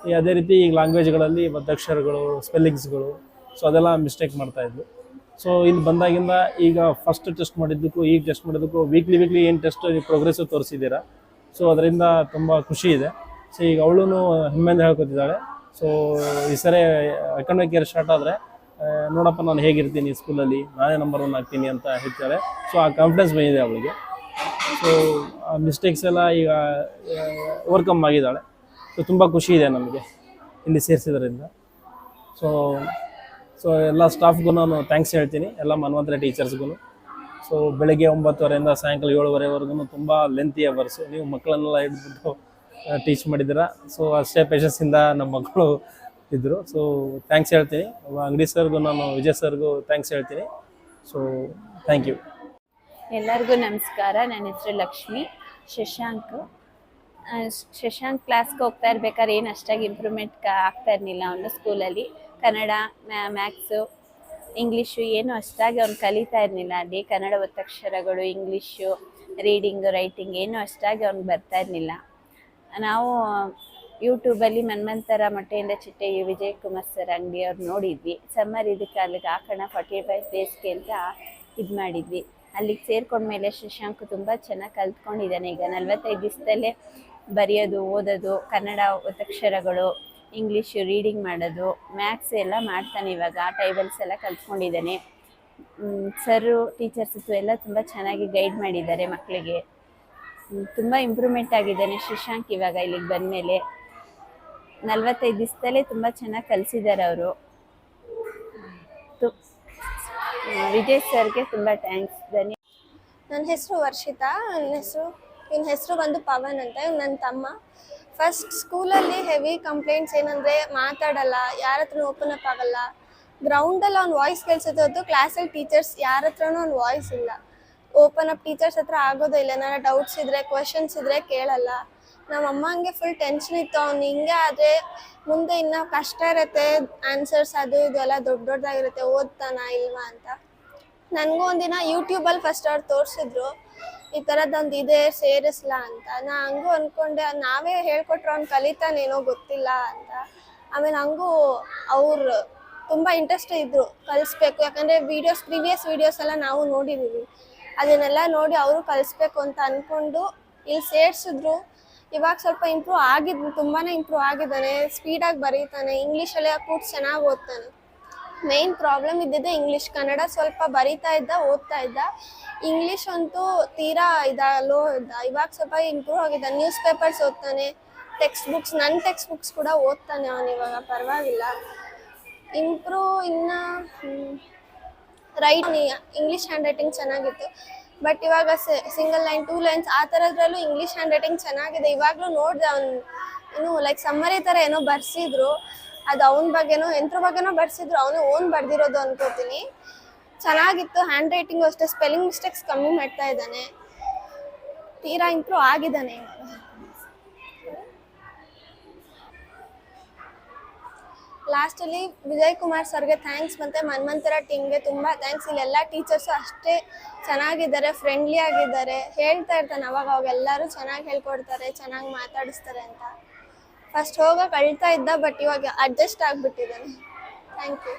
ಈ ಅದೇ ರೀತಿ ಈಗ ಲ್ಯಾಂಗ್ವೇಜ್ಗಳಲ್ಲಿ ಒತ್ತಕ್ಷರಗಳು ಸ್ಪೆಲ್ಲಿಂಗ್ಸ್ಗಳು ಸೊ ಅದೆಲ್ಲ ಮಿಸ್ಟೇಕ್ ಮಾಡ್ತಾಯಿದ್ವಿ ಸೊ ಇಲ್ಲಿ ಬಂದಾಗಿಂದ ಈಗ ಫಸ್ಟ್ ಟೆಸ್ಟ್ ಮಾಡಿದ್ದಕ್ಕೂ, ಈಗ ಟೆಸ್ಟ್ ಮಾಡಿದ್ದಕ್ಕೂ ವೀಕ್ಲಿ ವೀಕ್ಲಿ ಏನು ಟೆಸ್ಟ್ ಪ್ರೋಗ್ರೆಸ್ ಪ್ರೋಗ್ರೆಸ್ಸು ತೋರಿಸಿದ್ದೀರಾ? ಸೊ ಅದರಿಂದ ತುಂಬ ಖುಷಿ ಇದೆ. ಸೊ ಈಗ ಅವಳು ಹೆಮ್ಮೆಯಿಂದ ಹೇಳ್ಕೊತಿದ್ದಾಳೆ. ಸೊ ಈ ಸರಿ ಅಕಾಡೆಮಿಕ್ ಇಯರ್ ಸ್ಟಾರ್ಟ್ ಆದರೆ ನೋಡಪ್ಪ, ನಾನು ಹೇಗಿರ್ತೀನಿ ಸ್ಕೂಲಲ್ಲಿ, ನಾನೇ ನಂಬರ್ ಒನ್ ಆಗ್ತೀನಿ ಅಂತ ಹೇಳ್ತಾಳೆ. ಸೊ ಆ ಕಾನ್ಫಿಡೆನ್ಸ್ ಬಂದಿದೆ ಅವಳಿಗೆ. ಸೊ ಆ ಮಿಸ್ಟೇಕ್ಸ್ ಎಲ್ಲ ಈಗ ಓವರ್ಕಮ್ ಆಗಿದ್ದಾಳೆ. ಸೊ ತುಂಬ ಖುಷಿ ಇದೆ ನಮಗೆ ಇಲ್ಲಿ ಸೇರಿಸಿದ್ರಿಂದ. ಸೊ ಸೊ ಎಲ್ಲ ಸ್ಟಾಫ್ಗೂ ನಾನು ಥ್ಯಾಂಕ್ಸ್ ಹೇಳ್ತೀನಿ. ಎಲ್ಲ ಮನ್ವಂತರ ಟೀಚರ್ಸ್ಗೂ ಸೊ ಬೆಳಗ್ಗೆ ಒಂಬತ್ತುವರೆಯಿಂದ ಸಾಯಂಕಾಲ ಏಳುವರೆವರೆಗೂ ತುಂಬ ಲೆಂತಿ ಅವರ್ಸು ನೀವು ಮಕ್ಕಳನ್ನೆಲ್ಲ ಹಿಡಿದ್ಬಿಟ್ಟು ಟೀಚ್ ಮಾಡಿದ್ದೀರಾ? ಸೊ ಅಷ್ಟೇ ಪೇಷನ್ಸಿಂದ ನಮ್ಮ ಮಕ್ಕಳು ಇದ್ದರು ಸೊ ಥ್ಯಾಂಕ್ಸ್ ಹೇಳ್ತೀನಿ. ಅಂಗಡಿ ಸರ್ಗೂ ನಾನು ವಿಜಯ್ ಸರ್ಗೂ ಥ್ಯಾಂಕ್ಸ್ ಹೇಳ್ತೀನಿ. ಸೊ ಥ್ಯಾಂಕ್ ಯು ಎಲ್ಲರಿಗೂ ನಮಸ್ಕಾರ. ನನ್ನ ಹೆಸರು ಲಕ್ಷ್ಮಿ. ಶಶಾಂಕ್. ಶಶಾಂಕ್ ಕ್ಲಾಸ್ಗೆ ಹೋಗ್ತಾ ಇರ್ಬೇಕಾದ್ರೆ ಏನು ಅಷ್ಟಾಗಿ ಇಂಪ್ರೂವ್ಮೆಂಟ್ ಆಗ್ತಾ ಇರಲಿಲ್ಲ ಅವನು ಸ್ಕೂಲಲ್ಲಿ ಕನ್ನಡ ಮ್ಯಾಥ್ಸು ಇಂಗ್ಲೀಷು ಏನು ಅಷ್ಟಾಗಿ ಅವ್ನು ಕಲಿತಾ ಇರಲಿಲ್ಲ. ಅಲ್ಲಿ ಕನ್ನಡ ಒತ್ತಕ್ಷರಗಳು ಇಂಗ್ಲೀಷು ರೀಡಿಂಗು ರೈಟಿಂಗ್ ಏನು ಅಷ್ಟಾಗಿ ಅವ್ನಿಗೆ ಬರ್ತಾ ಇರಲಿಲ್ಲ. ನಾವು ಯೂಟ್ಯೂಬಲ್ಲಿ ಮನ್ಮಂತರ ಮೊಟ್ಟೆಯಿಂದ ಚಿಟ್ಟೆ ವಿಜಯ್ ಕುಮಾರ್ ಸರ್ ಅಂಗಡಿಯವ್ರು ನೋಡಿದ್ವಿ. ಸಮ್ಮರ್ ಇದಕ್ಕೆ ಅಲ್ಲಿಗೆ ಹಾಕೋಣ ಫಾರ್ಟಿ ಫೈವ್ ಡೇಸ್ಗೆ ಅಂತ ಇದು ಮಾಡಿದ್ವಿ. ಅಲ್ಲಿಗೆ ಸೇರ್ಕೊಂಡ್ಮೇಲೆ ಶಶಾಂಕ್ ತುಂಬ ಚೆನ್ನಾಗಿ ಕಲ್ತ್ಕೊಂಡಿದ್ದಾನೆ. ಈಗ ನಲ್ವತ್ತೈದು ದಿವಸದಲ್ಲೇ ಬರೆಯೋದು, ಓದೋದು, ಕನ್ನಡ ಒತ್ತಕ್ಷರಗಳು ಇಂಗ್ಲೀಷು ರೀಡಿಂಗ್ ಮಾಡೋದು ಮ್ಯಾಥ್ಸ್ ಎಲ್ಲ ಮಾಡ್ತಾನೆ ಇವಾಗ. ಟೈಬಲ್ಸ್ ಎಲ್ಲ ಕಲ್ತ್ಕೊಂಡಿದ್ದಾನೆ. ಸರು ಟೀಚರ್ಸು ಎಲ್ಲ ತುಂಬ ಚೆನ್ನಾಗಿ ಗೈಡ್ ಮಾಡಿದ್ದಾರೆ ಮಕ್ಕಳಿಗೆ ತುಂಬ ಇಂಪ್ರೂವ್ಮೆಂಟ್ ಆಗಿದ್ದಾನೆ ಶಶಾಂಕ್ ಇವಾಗ ಇಲ್ಲಿಗೆ ಬಂದಮೇಲೆ. ನಲ್ವತ್ತೈದು ದಿವಸದಲ್ಲೇ ತುಂಬ ಚೆನ್ನಾಗಿ ಕಲಿಸಿದ್ದಾರೆ ಅವರು. ವಿಜಯ್ ಸರ್ಗೆ ತುಂಬ ಥ್ಯಾಂಕ್ಸ್ ಧನ್ಯ ನನ್ನ ಹೆಸರು ವರ್ಷಿತಾ ನನ್ನ ಹೆಸರು ನಿನ್ನ ಹೆಸರು ಬಂದು ಪವನ್ ಅಂತ ನನ್ನ ತಮ್ಮ. ಫಸ್ಟ್ ಸ್ಕೂಲಲ್ಲಿ ಹೆವಿ ಕಂಪ್ಲೇಂಟ್ಸ್ ಏನಂದರೆ ಮಾತಾಡಲ್ಲ, ಯಾರ ಹತ್ರ ಓಪನ್ ಅಪ್ ಆಗಲ್ಲ. ಗ್ರೌಂಡಲ್ಲಿ ಅವ್ನು ವಾಯ್ಸ್ ಕೇಳಿಸೋದು ಕ್ಲಾಸಲ್ಲಿ ಟೀಚರ್ಸ್ ಯಾರ ಹತ್ರನೂ ಅವ್ನ ವಾಯ್ಸ್ ಇಲ್ಲ. ಓಪನ್ ಅಪ್ ಟೀಚರ್ಸ್ ಹತ್ರ ಆಗೋದೇ ಇಲ್ಲ. ಏನಾರ ಡೌಟ್ಸ್ ಇದ್ರೆ ಕ್ವಶನ್ಸ್ ಇದ್ರೆ ಕೇಳಲ್ಲ. ನಮ್ಮ ಅಮ್ಮಂಗೆ ಫುಲ್ ಟೆನ್ಷನ್ ಇತ್ತು. ಅವ್ನು ಹಿಂಗೆ ಆದರೆ ಮುಂದೆ ಇನ್ನೂ ಕಷ್ಟ ಇರುತ್ತೆ. ಆನ್ಸರ್ಸ್ ಅದು ಇದು ದೊಡ್ಡ ದೊಡ್ಡದಾಗಿರುತ್ತೆ ಓದ್ತಾನ ಇಲ್ವಾ ಅಂತ. ನನಗೂ ಒಂದಿನ ಯೂಟ್ಯೂಬಲ್ಲಿ ಫಸ್ಟ್ ಅವ್ರು ತೋರಿಸಿದ್ರು, ಈ ತರದೊಂದು ಇದೆ, ಸೇರಿಸ್ಲ ಅಂತ. ನಾ ಹಂಗೂ ಅಂದ್ಕೊಂಡೆ ನಾವೇ ಹೇಳ್ಕೊಟ್ರು ಅವ್ನು ಕಲಿತಾನೇನೋ ಗೊತ್ತಿಲ್ಲ ಅಂತ. ಆಮೇಲೆ ಹಂಗೂ ಅವ್ರು ತುಂಬ ಇಂಟ್ರೆಸ್ಟ್ ಇದ್ದರು ಕಲಿಸ್ಬೇಕು. ಯಾಕಂದರೆ ವೀಡಿಯೋಸ್ ಪ್ರೀವಿಯಸ್ ವೀಡಿಯೋಸ್ ಎಲ್ಲ ನಾವು ನೋಡಿದ್ದೀವಿ ಅದನ್ನೆಲ್ಲ ನೋಡಿ ಅವರು ಕಲಿಸ್ಬೇಕು ಅಂತ ಅಂದ್ಕೊಂಡು ಇಲ್ಲಿ ಸೇರಿಸಿದ್ರು. ಇವಾಗ ಸ್ವಲ್ಪ ಇಂಪ್ರೂವ್ ಆಗಿದ್ದು ತುಂಬಾ ಇಂಪ್ರೂವ್ ಆಗಿದ್ದಾನೆ. ಸ್ಪೀಡಾಗಿ ಬರೀತಾನೆ. ಇಂಗ್ಲೀಷಲ್ಲೇ ಕೂಡ ಚೆನ್ನಾಗಿ ಓದ್ತಾನೆ. ಮೇನ್ ಪ್ರಾಬ್ಲಮ್ ಇದ್ದಿದ್ದೆ ಇಂಗ್ಲೀಷ್ ಕನ್ನಡ ಸ್ವಲ್ಪ ಬರಿತಾ ಇದ್ದ, ಓದ್ತಾ ಇದ್ದ. ಇಂಗ್ಲೀಷ್ ಅಂತೂ ತೀರಾ ಇದ, ಲೋ ಇದ್ದ. ಇವಾಗ ಸ್ವಲ್ಪ ಇಂಪ್ರೂವ್ ಆಗಿದ್ದ ನ್ಯೂಸ್ ಪೇಪರ್ಸ್ ಓದ್ತಾನೆ. ಟೆಕ್ಸ್ಟ್ ಬುಕ್ಸ್ ನನ್ನ ಟೆಕ್ಸ್ಟ್ ಬುಕ್ಸ್ ಕೂಡ ಓದ್ತಾನೆ ಅವನು ಇವಾಗ. ಪರವಾಗಿಲ್ಲ. ಇಂಪ್ರೂವ್ ಇನ್ನು ರೈಟ್ ಇಂಗ್ಲೀಷ್ ಹ್ಯಾಂಡ್ ರೈಟಿಂಗ್ ಚೆನ್ನಾಗಿತ್ತು. ಬಟ್ ಇವಾಗ ಸಿಂಗಲ್ ಲೈನ್ ಟೂ ಲೈನ್ಸ್ ಆ ಥರದ್ರಲ್ಲೂ ಇಂಗ್ಲೀಷ್ ಹ್ಯಾಂಡ್ ರೈಟಿಂಗ್ ಚೆನ್ನಾಗಿದೆ. ಇವಾಗಲೂ ನೋಡಿದೆ ಅವ್ನು ಏನು ಲೈಕ್ ಸಮ್ಮರಿ ಥರ ಏನೋ ಬರ್ಸಿದ್ರು. ಅದು ಅವನ ಬಗ್ಗೆನೋ ಎಂತ್ರ ಬಗ್ಗೆನೋ ಬರ್ಸಿದ್ರು. ಅವನೇ ಓನ್ ಬರ್ದಿರೋದು ಅನ್ಕೋತೀನಿ. ಚೆನ್ನಾಗಿತ್ತು ಹ್ಯಾಂಡ್ ರೈಟಿಂಗು ಅಷ್ಟೇ. ಸ್ಪೆಲ್ಲಿಂಗ್ ಮಿಸ್ಟೇಕ್ಸ್ ಕಮ್ಮಿ ಮಾಡ್ತಾ ಇದ್ದಾನೆ. ತೀರಾ ಇಂಪ್ರೂವ್ ಆಗಿದ್ದಾನೆ ಇವಾಗ. ಲಾಸ್ಟಲ್ಲಿ ವಿಜಯ್ ಕುಮಾರ್ ಸರ್ಗೆ ಥ್ಯಾಂಕ್ಸ್ ಮತ್ತು ಮನ್ಮಂತರ ಟೀಮ್ಗೆ ತುಂಬ ಥ್ಯಾಂಕ್ಸ್ ಇಲ್ಲೆಲ್ಲ ಟೀಚರ್ಸು ಅಷ್ಟೇ ಚೆನ್ನಾಗಿದ್ದಾರೆ ಫ್ರೆಂಡ್ಲಿ ಆಗಿದ್ದಾರೆ. ಹೇಳ್ತಾ ಇರ್ತಾನೆ ಅವಾಗ ಅವಾಗ ಎಲ್ಲರೂ ಚೆನ್ನಾಗಿ ಹೇಳ್ಕೊಡ್ತಾರೆ, ಚೆನ್ನಾಗಿ ಮಾತಾಡಿಸ್ತಾರೆ ಅಂತ. ಫಸ್ಟ್ ಹೋಗೋಕೆ ಅಳ್ತಾ ಇದ್ದ ಬಟ್ ಇವಾಗ ಅಡ್ಜಸ್ಟ್ ಆಗಿಬಿಟ್ಟಿದ್ದಾನೆ. ಥ್ಯಾಂಕ್ ಯು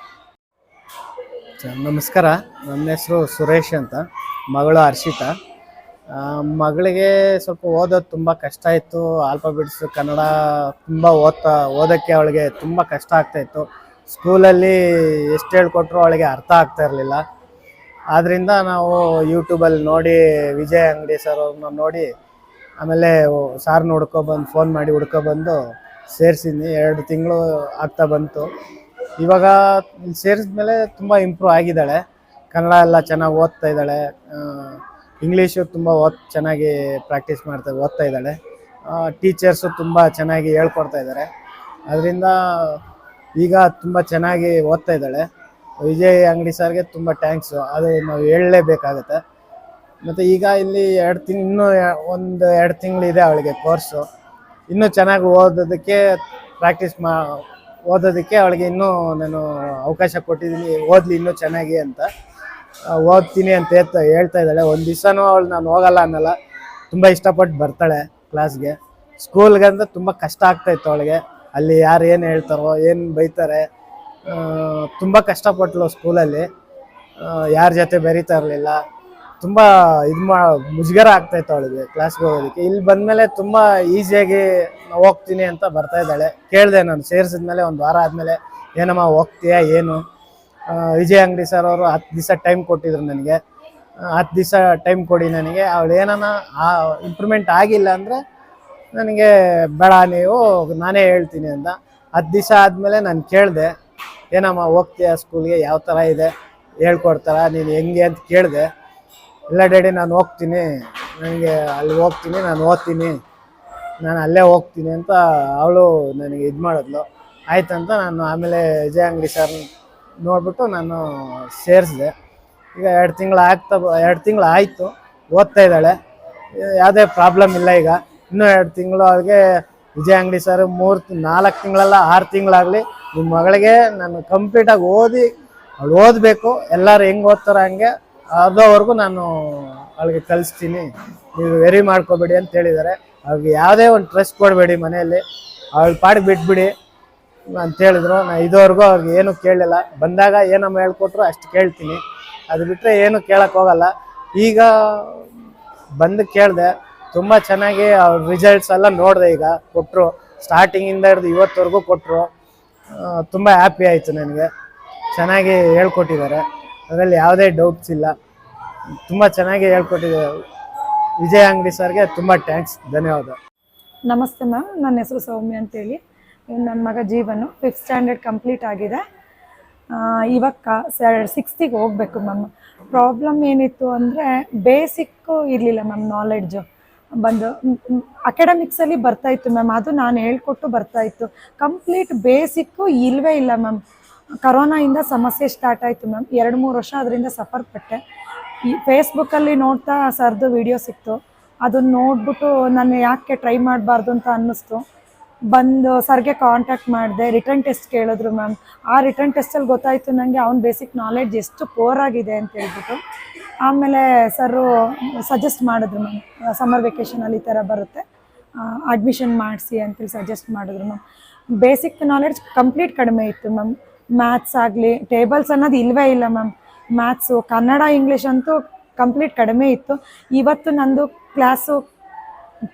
ನಮಸ್ಕಾರ. ನನ್ನ ಹೆಸರು ಸುರೇಶ್ ಅಂತ. ಮಗಳು ಹರ್ಷಿತಾ. ಮಗಳಿಗೆ ಸ್ವಲ್ಪ ಓದೋದು ತುಂಬ ಕಷ್ಟ ಇತ್ತು. ಆಲ್ಫಾಬೆಟ್ಸ್ ಕನ್ನಡ ತುಂಬ ಓದ್ತಾ, ಓದೋಕ್ಕೆ ಅವಳಿಗೆ ತುಂಬ ಕಷ್ಟ ಆಗ್ತಾಯಿತ್ತು ಸ್ಕೂಲಲ್ಲಿ ಎಷ್ಟು ಹೇಳ್ಕೊಟ್ರು ಅವಳಿಗೆ ಅರ್ಥ ಆಗ್ತಾ ಇರಲಿಲ್ಲ. ಆದ್ದರಿಂದ ನಾವು ಯೂಟ್ಯೂಬಲ್ಲಿ ನೋಡಿ, ವಿಜಯ್ ಅಂಗಡಿ ಸರ್ ಅವ್ರನ್ನ ನೋಡಿ, ಆಮೇಲೆ ಸಾರ್ನ ಹುಡ್ಕೊಬಂದು ಫೋನ್ ಮಾಡಿ ಹುಡ್ಕೊಬಂದು ಸೇರಿಸಿದ್ನಿ. ಎರಡು ತಿಂಗಳು ಆಗ್ತಾ ಬಂತು. ಇವಾಗ ಸೇರಿಸಿದ್ಮೇಲೆ ತುಂಬ ಇಂಪ್ರೂವ್ ಆಗಿದ್ದಾಳೆ. ಕನ್ನಡ ಎಲ್ಲ ಚೆನ್ನಾಗಿ ಓದ್ತಾ ಇದ್ದಾಳೆ. ಇಂಗ್ಲೀಷು ತುಂಬ ಓದ್ ಚೆನ್ನಾಗಿ ಪ್ರಾಕ್ಟೀಸ್ ಮಾಡ್ತಾ, ಓದ್ತಾ ಇದ್ದಾಳೆ. ಟೀಚರ್ಸು ತುಂಬ ಚೆನ್ನಾಗಿ ಹೇಳ್ಕೊಡ್ತಾ ಇದ್ದಾರೆ. ಅದರಿಂದ ಈಗ ತುಂಬ ಚೆನ್ನಾಗಿ ಓದ್ತಾ ಇದ್ದಾಳೆ. ವಿಜಯ್ ಅಂಗಡಿ ಸರ್ಗೆ ತುಂಬ ಥ್ಯಾಂಕ್ಸು ಅದು ನಾವು ಹೇಳಲೇಬೇಕಾಗತ್ತೆ. ಮತ್ತು ಈಗ ಇಲ್ಲಿ ಎರಡು ತಿಂಗ್, ಇನ್ನೂ ಒಂದು ಎರಡು ತಿಂಗಳಿದೆ ಅವಳಿಗೆ ಕೋರ್ಸು ಇನ್ನೂ ಚೆನ್ನಾಗಿ ಓದೋದಕ್ಕೆ ಪ್ರಾಕ್ಟೀಸ್ ಮಾ, ಓದೋದಕ್ಕೆ ಅವಳಿಗೆ ಇನ್ನೂ ನಾನು ಅವಕಾಶ ಕೊಟ್ಟಿದ್ದೀನಿ. ಓದಲಿ ಇನ್ನೂ ಚೆನ್ನಾಗಿ ಅಂತ. ಓದ್ತೀನಿ ಅಂತ ಹೇಳ್ತಾ ಹೇಳ್ತಾ ಇದ್ದಾಳೆ. ಒಂದು ದಿವಸನೂ ಅವಳು ನಾನು ಹೋಗಲ್ಲ ಅನ್ನಲ್ಲ. ತುಂಬ ಇಷ್ಟಪಟ್ಟು ಬರ್ತಾಳೆ ಕ್ಲಾಸ್ಗೆ. ಸ್ಕೂಲ್ಗಂದ್ರೆ ತುಂಬ ಕಷ್ಟ ಆಗ್ತಾ ಇತ್ತು ಅವಳಿಗೆ. ಅಲ್ಲಿ ಯಾರು ಏನು ಹೇಳ್ತಾರೋ, ಏನು ಬೈತಾರೆ ತುಂಬ ಕಷ್ಟಪಟ್ಟಳು ಸ್ಕೂಲಲ್ಲಿ. ಯಾರ ಜೊತೆ ಬೆರೀತಾ ಇರಲಿಲ್ಲ. ತುಂಬ ಇದು ಮಾ ಮುಜುಗರ ಆಗ್ತಾಯಿತ್ತು ಅವಳಿಗೆ ಕ್ಲಾಸ್ಗೆ ಹೋಗೋದಕ್ಕೆ. ಇಲ್ಲಿ ಬಂದಮೇಲೆ ತುಂಬ ಈಸಿಯಾಗಿ ಹೋಗ್ತೀನಿ ಅಂತ ಬರ್ತಾ ಇದ್ದಾಳೆ. ಕೇಳಿದೆ ನಾನು ಸೇರಿಸಿದ್ಮೇಲೆ ಒಂದು ವಾರ ಆದಮೇಲೆ, ಏನಮ್ಮ ಹೋಗ್ತೀಯಾ, ಏನು? ವಿಜಯ್ ಅಂಗಡಿ ಸರ್ ಅವರು ಹತ್ತು ದಿವಸ ಟೈಮ್ ಕೊಟ್ಟಿದ್ರು ನನಗೆ. ಹತ್ತು ದಿವಸ ಟೈಮ್ ಕೊಡಿ ನನಗೆ. ಅವಳು ಏನಾನ ಇಂಪ್ರೂವ್ಮೆಂಟ್ ಆಗಿಲ್ಲ ಅಂದರೆ ನನಗೆ ಬೇಡ, ನೀವು ನಾನೇ ಹೇಳ್ತೀನಿ ಅಂತ. ಹತ್ತು ದಿವಸ ಆದಮೇಲೆ ನಾನು ಕೇಳಿದೆ, ಏನಮ್ಮ ಹೋಗ್ತೀಯ ಸ್ಕೂಲ್ಗೆ ಯಾವ ಥರ ಇದೆ? ಹೇಳ್ಕೊಡ್ತಾರ? ನೀನು ಹೆಂಗೆ ಅಂತ ಕೇಳಿದೆ. ಇಲ್ಲ ಡ್ಯಾಡಿ, ನಾನು ಹೋಗ್ತೀನಿ. ನನಗೆ ಅಲ್ಲಿ ಹೋಗ್ತೀನಿ, ನಾನು ಓದ್ತೀನಿ. ನಾನು ಅಲ್ಲೇ ಹೋಗ್ತೀನಿ ಅಂತ ಅವಳು ನನಗೆ ಇದು ಮಾಡಿದ್ಲು. ಆಯ್ತಂತ ನಾನು ಆಮೇಲೆ ವಿಜಯ ಅಂಗಡಿ ಸರ್ ನೋಡ್ಬಿಟ್ಟು ನಾನು ಸೇರಿಸಿದೆ. ಈಗ ಎರಡು ತಿಂಗಳು ಆಗ್ತಾ ಎರಡು ತಿಂಗಳು ಆಯಿತು, ಓದ್ತಾ ಇದ್ದಾಳೆ. ಯಾವುದೇ ಪ್ರಾಬ್ಲಮ್ ಇಲ್ಲ ಈಗ. ಇನ್ನೂ ಎರಡು ತಿಂಗಳು ಅವ್ರಿಗೆ ವಿಜಯ ಅಂಗಡಿ ಸರ್ ಮೂರು ನಾಲ್ಕು ತಿಂಗಳಲ್ಲ, ಆರು ತಿಂಗಳಾಗಲಿ. ನಿಮ್ಮ ಮಗಳಿಗೆ ನಾನು ಕಂಪ್ಲೀಟಾಗಿ ಓದಿ, ಅವಳು ಓದಬೇಕು. ಎಲ್ಲರೂ ಹೆಂಗೆ ಓದ್ತಾರೋ ಹಂಗೆ ಅರ್ಧವರೆಗೂ ನಾನು ಅವಳಿಗೆ ಕಲಿಸ್ತೀನಿ. ನೀವು ವೆರಿ ಮಾಡ್ಕೋಬೇಡಿ ಅಂತ ಹೇಳಿದ್ದಾರೆ. ಅವ್ರಿಗೆ ಯಾವುದೇ ಒಂದು ಟ್ರೆಸ್ ಕೊಡಬೇಡಿ ಮನೆಯಲ್ಲಿ. ಅವಳು ಪಾಡಿಗೆ ಬಿಟ್ಬಿಡಿ. ಅಂತ ಹೇಳಿದ್ರು. ನಾ ಇದುವರೆಗೂ ಅವ್ರಿಗೆ ಏನು ಕೇಳಲಿಲ್ಲ ಬಂದಾಗ ಏನಮ್ಮ ಹೇಳ್ಕೊಟ್ರು, ಅಷ್ಟು ಕೇಳ್ತೀನಿ. ಅದು ಬಿಟ್ಟರೆ ಏನು ಕೇಳಕ್ಕೆ ಹೋಗಲ್ಲ. ಈಗ ಬಂದು ಕೇಳಿದೆ, ತುಂಬ ಚೆನ್ನಾಗಿ ಅವ್ರ ರಿಸಲ್ಟ್ಸ್ ಎಲ್ಲ ನೋಡಿದೆ ಈಗ ಕೊಟ್ಟರು ಸ್ಟಾರ್ಟಿಂಗಿಂದ ಹಿಡಿದು ಇವತ್ತವರೆಗೂ ಕೊಟ್ಟರು ತುಂಬ ಹ್ಯಾಪಿ ಆಯಿತು ನನಗೆ. ಚೆನ್ನಾಗಿ ಹೇಳ್ಕೊಟ್ಟಿದ್ದಾರೆ. ಅದರಲ್ಲಿ ಯಾವುದೇ ಡೌಟ್ಸ್ ಇಲ್ಲ. ತುಂಬ ಚೆನ್ನಾಗಿ ಹೇಳ್ಕೊಟ್ಟಿದ್ದಾರೆ. ವಿಜಯ್ ಅಂಗಡಿ ಸರ್ಗೆ ತುಂಬ ಥ್ಯಾಂಕ್ಸ್ ಧನ್ಯವಾದ. ನಮಸ್ತೆ ಮ್ಯಾಮ್. ನನ್ನ ಹೆಸರು ಸೌಮ್ಯ ಅಂತೇಳಿ. ನನ್ನ ಮಗ ಜೀವನು ಫಿಫ್ತ್ ಸ್ಟ್ಯಾಂಡರ್ಡ್ ಕಂಪ್ಲೀಟ್ ಆಗಿದೆ. ಇವಾಗ ಸಿಕ್ಸ್ತಿಗೆ ಹೋಗ್ಬೇಕು ಮ್ಯಾಮ್ ಪ್ರಾಬ್ಲಮ್ ಏನಿತ್ತು ಅಂದರೆ ಬೇಸಿಕ್ಕು ಇರಲಿಲ್ಲ ಮ್ಯಾಮ್ ನಾಲೆಡ್ಜು ಬಂದು ಅಕಾಡೆಮಿಕ್ಸಲ್ಲಿ ಬರ್ತಾಯಿತ್ತು ಮ್ಯಾಮ್ ಅದು ನಾನು ಹೇಳ್ಕೊಟ್ಟು ಬರ್ತಾಯಿತ್ತು ಕಂಪ್ಲೀಟ್ ಬೇಸಿಕ್ಕು ಇಲ್ಲವೇ ಇಲ್ಲ ಮ್ಯಾಮ್ ಕರೋನಾಯಿಂದ ಸಮಸ್ಯೆ ಸ್ಟಾರ್ಟ್ ಆಯಿತು ಮ್ಯಾಮ್ ಎರಡು ಮೂರು ವರ್ಷ ಅದರಿಂದ ಸಫರ್ ಪಟ್ಟೆ. ಈ ಫೇಸ್ಬುಕ್ಕಲ್ಲಿ ನೋಡ್ತಾ ಸರ್ದು ವಿಡಿಯೋ ಸಿಕ್ತು. ಅದನ್ನು ನೋಡ್ಬಿಟ್ಟು ನಾನು ಯಾಕೆ ಟ್ರೈ ಮಾಡಬಾರ್ದು ಅಂತ ಅನ್ನಿಸ್ತು. ಬಂದು ಸರ್ಗೆ ಕಾಂಟ್ಯಾಕ್ಟ್ ಮಾಡಿದೆ ರಿಟರ್ನ್ ಟೆಸ್ಟ್ ಕೇಳಿದ್ರು ಮ್ಯಾಮ್ ಆ ರಿಟರ್ನ್ ಟೆಸ್ಟಲ್ಲಿ ಗೊತ್ತಾಯಿತು ನನಗೆ ಅವ್ನ ಬೇಸಿಕ್ ನಾಲೆಡ್ಜ್ ಎಷ್ಟು ಪೋರ್ ಆಗಿದೆ ಅಂತ ಹೇಳ್ಬಿಟ್ಟು. ಆಮೇಲೆ ಸರು ಸಜೆಸ್ಟ್ ಮಾಡಿದ್ರು ಮ್ಯಾಮ್ ಸಮ್ಮರ್ ವೆಕೇಷನಲ್ಲಿ ಈ ಥರ ಬರುತ್ತೆ. ಅಡ್ಮಿಷನ್ ಮಾಡಿಸಿ ಅಂತೇಳಿ ಸಜೆಸ್ಟ್ ಮಾಡಿದ್ರು ಮ್ಯಾಮ್ ಬೇಸಿಕ್ ನಾಲೆಡ್ಜ್ ಕಂಪ್ಲೀಟ್ ಕಡಿಮೆ ಇತ್ತು ಮ್ಯಾಮ್ ಮ್ಯಾಥ್ಸ್ ಆಗಲಿ ಟೇಬಲ್ಸ್ ಅನ್ನೋದು ಇಲ್ಲವೇ ಇಲ್ಲ ಮ್ಯಾಮ್ ಮ್ಯಾಥ್ಸು ಕನ್ನಡ ಇಂಗ್ಲೀಷ್ ಅಂತೂ ಕಂಪ್ಲೀಟ್ ಕಡಿಮೆ ಇತ್ತು. ಇವತ್ತು ನಂದು ಕ್ಲಾಸು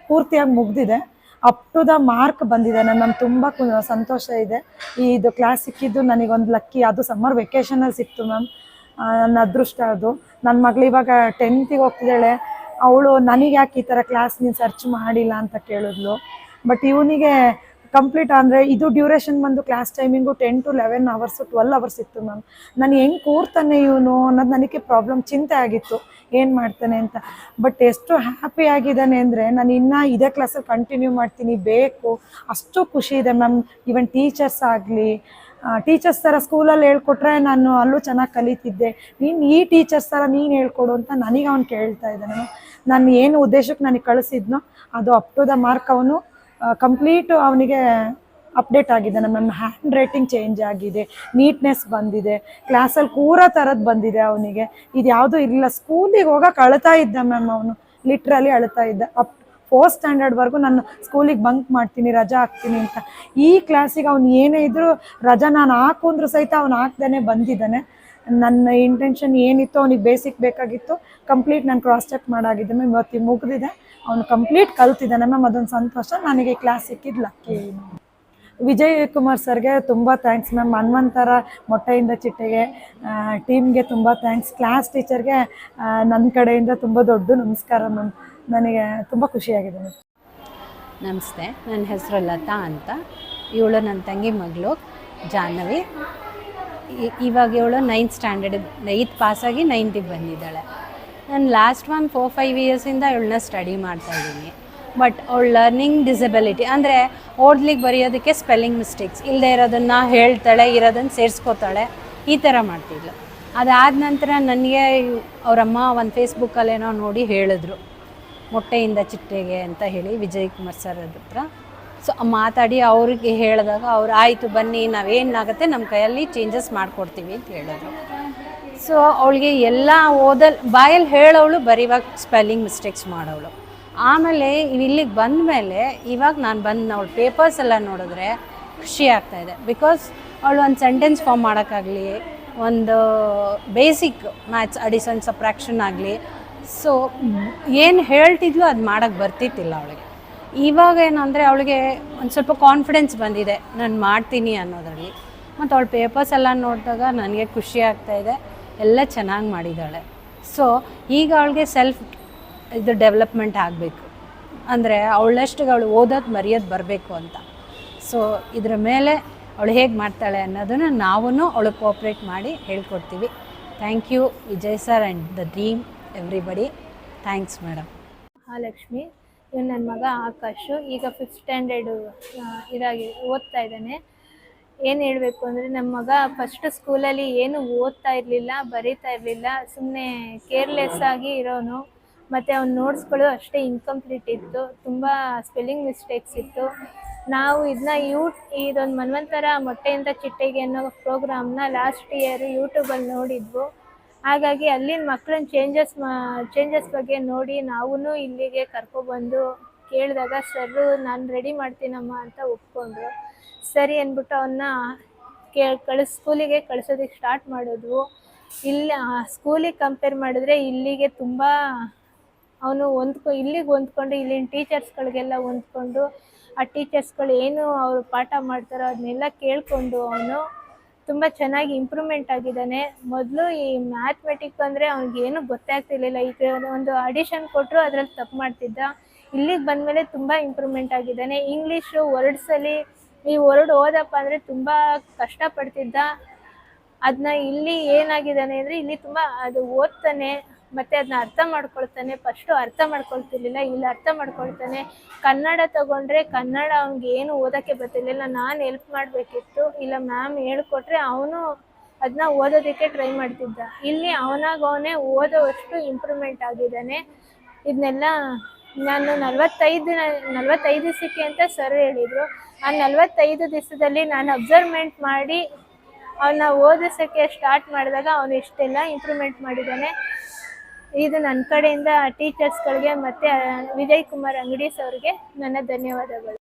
ಪೂರ್ತಿಯಾಗಿ ಮುಗ್ದಿದೆ. ಅಪ್ ಟು ದ ಮಾರ್ಕ್ ಬಂದಿದೆ. ಮ್ಯಾಮ್ ತುಂಬ ಕು- ಸಂತೋಷ ಇದೆ. ಇದು ಕ್ಲಾಸ್ ಸಿಕ್ಕಿದ್ದು ನನಗೊಂದು ಲಕ್ಕಿ ಅದು ಸಮ್ಮರ್ ವೆಕೇಷನಲ್ಲಿ ಸಿಕ್ತು ಮ್ಯಾಮ್ ನನ್ನ ಅದೃಷ್ಟ ಅದು. ನನ್ನ ಮಗಳು ಇವಾಗ ಟೆಂತಿಗೆ ಹೋಗ್ತಿದ್ದಾಳೆ. ಅವಳು ನನಗೆ ಯಾಕೆ ಈ ಥರ ಕ್ಲಾಸ್ ನೀನು ಸರ್ಚ್ ಮಾಡಿಲ್ಲ ಅಂತ ಕೇಳಿದ್ಲು. ಬಟ್ ಇವನಿಗೆ ಕಂಪ್ಲೀಟ್ ಅಂದರೆ ಇದು ಡ್ಯೂರೇಷನ್ ಬಂದು class timing ten to eleven hours, twelve hours ಇತ್ತು ಮ್ಯಾಮ್. ನಾನು ಹೆಂಗೆ ಕೂರ್ತಾನೆ ಇವನು ಅನ್ನೋದು ನನಗೆ ಪ್ರಾಬ್ಲಮ್, ಚಿಂತೆ ಆಗಿತ್ತು. ಏನು ಮಾಡ್ತಾನೆ ಅಂತ. ಬಟ್ ಎಷ್ಟು ಹ್ಯಾಪಿ ಆಗಿದ್ದಾನೆ ಅಂದರೆ ನಾನು ಇನ್ನೂ ಇದೇ ಕ್ಲಾಸಲ್ಲಿ ಕಂಟಿನ್ಯೂ ಮಾಡ್ತೀನಿ, ಬೇಕು. ಅಷ್ಟು ಖುಷಿ ಇದೆ ಮ್ಯಾಮ್. ಈವನ್ ಟೀಚರ್ಸ್ ಆಗಲಿ ಟೀಚರ್ಸ್ ಥರ ಸ್ಕೂಲಲ್ಲಿ ಹೇಳ್ಕೊಟ್ರೆ ನಾನು ಅಲ್ಲೂ ಚೆನ್ನಾಗಿ ಕಲಿತಿದ್ದೆ. ನೀನು ಈ ಟೀಚರ್ಸ್ ಥರ ನೀನು ಹೇಳ್ಕೊಡು ಅಂತ ನನಗೆ ಅವ್ನು ಕೇಳ್ತಾ ಇದ್ದಾನೆ ನಾನು ಏನು ಉದ್ದೇಶಕ್ಕೆ ನನಗೆ ಕಳಿಸಿದ್ನೋ ಅದು ಅಪ್ ಟು ದ ಮಾರ್ಕ್ ಅವನು ಕಂಪ್ಲೀಟ್ ಅವನಿಗೆ ಅಪ್ಡೇಟ್ ಆಗಿದೆ. ಮ್ಯಾಮ್ ಹ್ಯಾಂಡ್ ರೈಟಿಂಗ್ ಚೇಂಜ್ ಆಗಿದೆ. ನೀಟ್ನೆಸ್ ಬಂದಿದೆ. ಕ್ಲಾಸಲ್ಲಿ ಕೂರ ಥರದ್ದು ಬಂದಿದೆ ಅವನಿಗೆ. ಇದು ಯಾವುದೂ ಇಲ್ಲ. ಸ್ಕೂಲಿಗೆ ಹೋಗೋಕೆ ಅಳ್ತಾ ಇದ್ದ ಮ್ಯಾಮ್ ಅವನು. ಲಿಟ್ರಲಿ ಅಳ್ತಾ ಇದ್ದ. ಅಪ್ ಫೋರ್ತ್ ಸ್ಟ್ಯಾಂಡರ್ಡ್ವರೆಗೂ ನಾನು ಸ್ಕೂಲಿಗೆ ಬಂಕ್ ಮಾಡ್ತೀನಿ, ರಜಾ ಹಾಕ್ತೀನಿ ಅಂತ. ಈ ಕ್ಲಾಸಿಗೆ ಅವ್ನು ಏನೇ ಇದ್ದರೂ ರಜಾ ನಾನು ಹಾಕು ಅಂದ್ರೂ ಸಹಿತ ಅವ್ನು ಹಾಕ್ದೇ ಬಂದಿದ್ದಾನೆ. ನನ್ನ ಇಂಟೆನ್ಷನ್ ಏನಿತ್ತು, ಅವ್ನಿಗೆ ಬೇಸಿಕ್ ಬೇಕಾಗಿತ್ತು ಕಂಪ್ಲೀಟ್ ನಾನು ಕ್ರಾಸ್ ಚೆಕ್ ಮಾಡಾಗಿದ್ದೆ. ಮ್ಯಾಮ್ ಇವತ್ತು ಮುಗಿದಿದೆ. ಅವನು ಕಂಪ್ಲೀಟ್ ಕಲ್ತಿದ್ದಾನೆ ಮ್ಯಾಮ್ ಅದೊಂದು ಸಂತೋಷ. ನನಗೆ ಕ್ಲಾಸ್ ಸಿಕ್ಕಿದ್ದು ಲಕ್ಕಿ ವಿಜಯ್ ಕುಮಾರ್ ಸರ್ಗೆ ತುಂಬ ಥ್ಯಾಂಕ್ಸ್ ಮ್ಯಾಮ್ ಹನುಮಂತರ ಮೊಟ್ಟೆಯಿಂದ ಚಿಟ್ಟೆಗೆ ಟೀಮ್ಗೆ ತುಂಬ ಥ್ಯಾಂಕ್ಸ್ ಕ್ಲಾಸ್ ಟೀಚರ್ಗೆ ನನ್ನ ಕಡೆಯಿಂದ ತುಂಬ ದೊಡ್ಡ ನಮಸ್ಕಾರ ಮ್ಯಾಮ್ ನನಗೆ ತುಂಬ ಖುಷಿಯಾಗಿದೆ ಮ್ಯಾಮ್ ನಮಸ್ತೆ. ನನ್ನ ಹೆಸರು ಲತಾ ಅಂತ. ಇವಳು ನನ್ನ ತಂಗಿ ಮಗಳು, ಜಾಹ್ನವಿ. ಇವಾಗ ಇವಳು ನೈನ್ತ್ ಸ್ಟ್ಯಾಂಡರ್ಡ್ ಏಯ್ತ್ ಪಾಸಾಗಿ ನೈನ್ತಿಗೆ ಬಂದಿದ್ದಾಳೆ. ನಾನು ಲಾಸ್ಟ್ ಒನ್ ಫೋರ್ ಫೈವ್ ಇಯರ್ಸಿಂದ ಅವಳನ್ನ ಸ್ಟಡಿ ಮಾಡ್ತಾ ಇದ್ದೀನಿ. ಬಟ್ ಅವಳು ಲರ್ನಿಂಗ್ ಡಿಸಬಿಲಿಟಿ ಅಂದರೆ ಓದ್ಲಿಕ್ಕೆ ಬರೆಯೋದಕ್ಕೆ ಸ್ಪೆಲ್ಲಿಂಗ್ ಮಿಸ್ಟೇಕ್ಸ್ ಇಲ್ಲದೆ ಇರೋದನ್ನು ಹೇಳ್ತಾಳೆ, ಇರೋದನ್ನು ಸೇರಿಸ್ಕೋತಾಳೆ, ಈ ಥರ ಮಾಡ್ತಿದ್ಲು. ಅದಾದ ನಂತರ ನನಗೆ ಅವರಮ್ಮ ಒಂದು ಫೇಸ್ಬುಕ್ಕಲ್ಲೇನೋ ನೋಡಿ ಹೇಳಿದ್ರು. ಮೊಟ್ಟೆಯಿಂದ ಚಿಟ್ಟೆಗೆ ಅಂತ ಹೇಳಿ ವಿಜಯ್ ಕುಮಾರ್ ಸರ್ ಹತ್ರ. ಸೊ, ಮಾತಾಡಿ, ಅವ್ರಿಗೆ ಹೇಳಿದಾಗ ಅವ್ರು, ಆಯಿತು ಬನ್ನಿ, ನಾವೇನಾಗುತ್ತೆ ನಮ್ಮ ಕೈಯಲ್ಲಿ ಚೇಂಜಸ್ ಮಾಡಿಕೊಡ್ತೀವಿ ಅಂತ ಹೇಳಿದ್ರು. ಸೊ ಅವಳಿಗೆ ಎಲ್ಲ ಓದಲ್, ಬಾಯಲ್ಲಿ ಹೇಳೋವಳು, ಬರೀವಾಗ ಸ್ಪೆಲ್ಲಿಂಗ್ ಮಿಸ್ಟೇಕ್ಸ್ ಮಾಡೋಳು ಆಮೇಲೆ ಇಲ್ಲಿಗೆ ಬಂದ ಮೇಲೆ ಇವಾಗ ನಾನು ಬಂದು ಅವಳು ಪೇಪರ್ಸ್ ಎಲ್ಲ ನೋಡಿದ್ರೆ ಖುಷಿ ಆಗ್ತಾ ಇದೆ. ಬಿಕಾಸ್ ಅವಳು ಒಂದು ಸೆಂಟೆನ್ಸ್ ಫಾರ್ಮ್ ಮಾಡೋಕ್ಕಾಗಲಿ, ಒಂದು ಬೇಸಿಕ್ ಮ್ಯಾಥ್ಸ್ ಅಡಿಸನ್ಸ್ ಸಪ್ರಾಕ್ಷನ್ ಆಗಲಿ ಸೊ ಏನು ಹೇಳ್ತಿದ್ಲು ಅದು ಮಾಡೋಕ್ಕೆ ಬರ್ತಿತ್ತಿಲ್ಲ ಅವಳಿಗೆ. ಇವಾಗ ಏನಂದರೆ ಅವಳಿಗೆ ಒಂದು ಸ್ವಲ್ಪ ಕಾನ್ಫಿಡೆನ್ಸ್ ಬಂದಿದೆ. ನಾನು ಮಾಡ್ತೀನಿ ಅನ್ನೋದರಲ್ಲಿ. ಮತ್ತು ಅವಳ ಪೇಪರ್ಸ್ ಎಲ್ಲ ನೋಡಿದಾಗ ನನಗೆ ಖುಷಿ ಆಗ್ತಾ ಇದೆ. ಎಲ್ಲ ಚೆನ್ನಾಗಿ ಮಾಡಿದ್ದಾಳೆ ಸೊ ಈಗ ಅವಳಿಗೆ ಸೆಲ್ಫ್ ಇದು ಡೆವಲಪ್ಮೆಂಟ್ ಆಗಬೇಕು. ಅಂದರೆ ಅವಳಷ್ಟಿಗೆ ಅವಳು ಓದೋದು ಮರೆಯೋದು ಬರಬೇಕು ಅಂತ. ಸೊ ಇದ್ರ ಮೇಲೆ ಅವಳು ಹೇಗೆ ಮಾಡ್ತಾಳೆ ಅನ್ನೋದನ್ನು ನಾವೂ ಅವಳು ಕೋಪ್ರೇಟ್ ಮಾಡಿ ಹೇಳ್ಕೊಡ್ತೀವಿ. Thank you Vijay sir and the dream everybody thanks madam Mahalakshmi. ಇವನು ನನ್ನ ಮಗ ಆಕಾಶು. ಈಗ ಫಿಫ್ತ್ ಸ್ಟ್ಯಾಂಡರ್ಡು ಇದಾಗಿ, ಓದ್ತಾ ಇದ್ದಾನೆ. ಏನು ಹೇಳಬೇಕು ಅಂದರೆ ನಮ್ಮ ಮಗ ಫಸ್ಟ್ ಸ್ಕೂಲಲ್ಲಿ ಏನು ಓದ್ತಾ ಇರಲಿಲ್ಲ, ಬರೀತಾ ಇರಲಿಲ್ಲ ಸುಮ್ಮನೆ ಕೇರ್ಲೆಸ್ ಆಗಿ ಇರೋನು. ಮತ್ತು ಅವ್ನ ನೋಟ್ಸ್ಗಳು ಅಷ್ಟೇ ಇನ್ಕಂಪ್ಲೀಟ್ ಇತ್ತು. ತುಂಬ ಸ್ಪೆಲ್ಲಿಂಗ್ ಮಿಸ್ಟೇಕ್ಸ್ ಇತ್ತು. ನಾವು ಇದನ್ನ ಯೂ ಇದೊಂದು ಮನ್ವಂತರ ಮೊಟ್ಟೆಯಿಂದ ಚಿಟ್ಟೆಗೆ ಅನ್ನೋ ಪ್ರೋಗ್ರಾಮ್ನ ಲಾಸ್ಟ್ ಇಯರ್ ಯೂಟ್ಯೂಬಲ್ಲಿ ನೋಡಿದ್ವು. ಹಾಗಾಗಿ ಅಲ್ಲಿನ ಮಕ್ಕಳನ್ನ ಚೇಂಜಸ್ ಚೇಂಜಸ್ ಬಗ್ಗೆ ನೋಡಿ ನಾವೂ ಇಲ್ಲಿಗೆ ಕರ್ಕೊಬಂದು ಕೇಳಿದಾಗ, ಸರ್, ನಾನು ರೆಡಿ ಮಾಡ್ತೀನಮ್ಮ ಅಂತ ಒಪ್ಕೊಂಡ್ರು. ಸರಿ ಅಂದ್ಬಿಟ್ಟು ಅವನ್ನ ಕೇ, ಕಳಿಸ್ ಸ್ಕೂಲಿಗೆ ಕಳಿಸೋದಕ್ಕೆ ಸ್ಟಾರ್ಟ್ ಮಾಡಿದ್ವು ಇಲ್ಲಿ ಸ್ಕೂಲಿಗೆ ಕಂಪೇರ್ ಮಾಡಿದ್ರೆ ಇಲ್ಲಿಗೆ ತುಂಬ ಅವನು ಹೊಂದ್ಕೊ, ಇಲ್ಲಿಗೆ ಹೊಂದ್ಕೊಂಡು, ಇಲ್ಲಿನ ಟೀಚರ್ಸ್ಗಳಿಗೆಲ್ಲ ಹೊಂದ್ಕೊಂಡು, ಆ ಟೀಚರ್ಸ್ಗಳು ಏನು ಅವರು ಪಾಠ ಮಾಡ್ತಾರೋ, ಅದನ್ನೆಲ್ಲ ಕೇಳಿಕೊಂಡು ಅವನು ತುಂಬ ಚೆನ್ನಾಗಿ ಇಂಪ್ರೂವ್ಮೆಂಟ್ ಆಗಿದ್ದಾನೆ. ಮೊದಲು ಈ ಮ್ಯಾಥ್ಮೆಟಿಕ್ ಅಂದರೆ ಅವ್ನಿಗೇನು ಏನು ಆಗ್ತಿರ್ಲಿಲ್ಲ. ಈಗ ಒಂದು ಆಡಿಷನ್ ಕೊಟ್ಟರು ಅದ್ರಲ್ಲಿ ತಪ್ಪು ಮಾಡ್ತಿದ್ದ. ಇಲ್ಲಿಗೆ ಬಂದಮೇಲೆ ತುಂಬ ಇಂಪ್ರೂವ್ಮೆಂಟ್ ಆಗಿದ್ದಾನೆ. ಇಂಗ್ಲೀಷು ವರ್ಡ್ಸಲ್ಲಿ ಈ ವರ್ಡ್ ಓದಪ್ಪ ಅಂದರೆ ತುಂಬ ಕಷ್ಟಪಡ್ತಿದ್ದ. ಅದನ್ನ ಇಲ್ಲಿ ಏನಾಗಿದ್ದಾನೆ ಅಂದರೆ ಇಲ್ಲಿ ತುಂಬ ಅದು ಓದ್ತಾನೆ. ಮತ್ತು ಅದನ್ನ ಅರ್ಥ ಮಾಡ್ಕೊಳ್ತಾನೆ ಫಸ್ಟು ಅರ್ಥ ಮಾಡ್ಕೊಳ್ತಿರ್ಲಿಲ್ಲ, ಇಲ್ಲ ಅರ್ಥ ಮಾಡ್ಕೊಳ್ತಾನೆ. ಕನ್ನಡ ತಗೊಂಡ್ರೆ ಕನ್ನಡ ಅವ್ನಿಗೆ ಏನು ಓದೋಕ್ಕೆ ಬರ್ತಿರ್ಲಿಲ್ಲ, ನಾನು ಹೆಲ್ಪ್ ಮಾಡಬೇಕಿತ್ತು. ಇಲ್ಲ ಮ್ಯಾಮ್ ಹೇಳ್ಕೊಟ್ರೆ ಅವನು ಅದನ್ನ ಓದೋದಕ್ಕೆ ಟ್ರೈ ಮಾಡ್ತಿದ್ದ. ಇಲ್ಲಿ ಅವನಾಗ ಅವನೇ ಓದೋವಷ್ಟು ಇಂಪ್ರೂವ್ಮೆಂಟ್ ಆಗಿದ್ದಾನೆ. ಇದನ್ನೆಲ್ಲ ನಾನು ನಲ್ವತ್ತೈದು ನಲವತ್ತೈದು ದಿವಸಕ್ಕೆ ಅಂತ ಸರ್ ಹೇಳಿದರು. ಆ ನಲ್ವತ್ತೈದು ದಿವಸದಲ್ಲಿ ನಾನು ಅಬ್ಸರ್ವ್ಮೆಂಟ್ ಮಾಡಿ ಅವನ್ನ ಓದಿಸೋಕ್ಕೆ ಸ್ಟಾರ್ಟ್ ಮಾಡಿದಾಗ ಅವನು ಇಷ್ಟೆಲ್ಲ ಇಂಪ್ರೂವ್ಮೆಂಟ್ ಮಾಡಿದ್ದಾನೆ. ಇದು ನನ್ನ ಕಡೆಯಿಂದ ಟೀಚರ್ಸ್ಗಳಿಗೆ ಮತ್ತು ವಿಜಯ್ ಕುಮಾರ್ ಅಂಗಡಿ ಸರ್ಗೆ ನನ್ನ ಧನ್ಯವಾದಗಳು.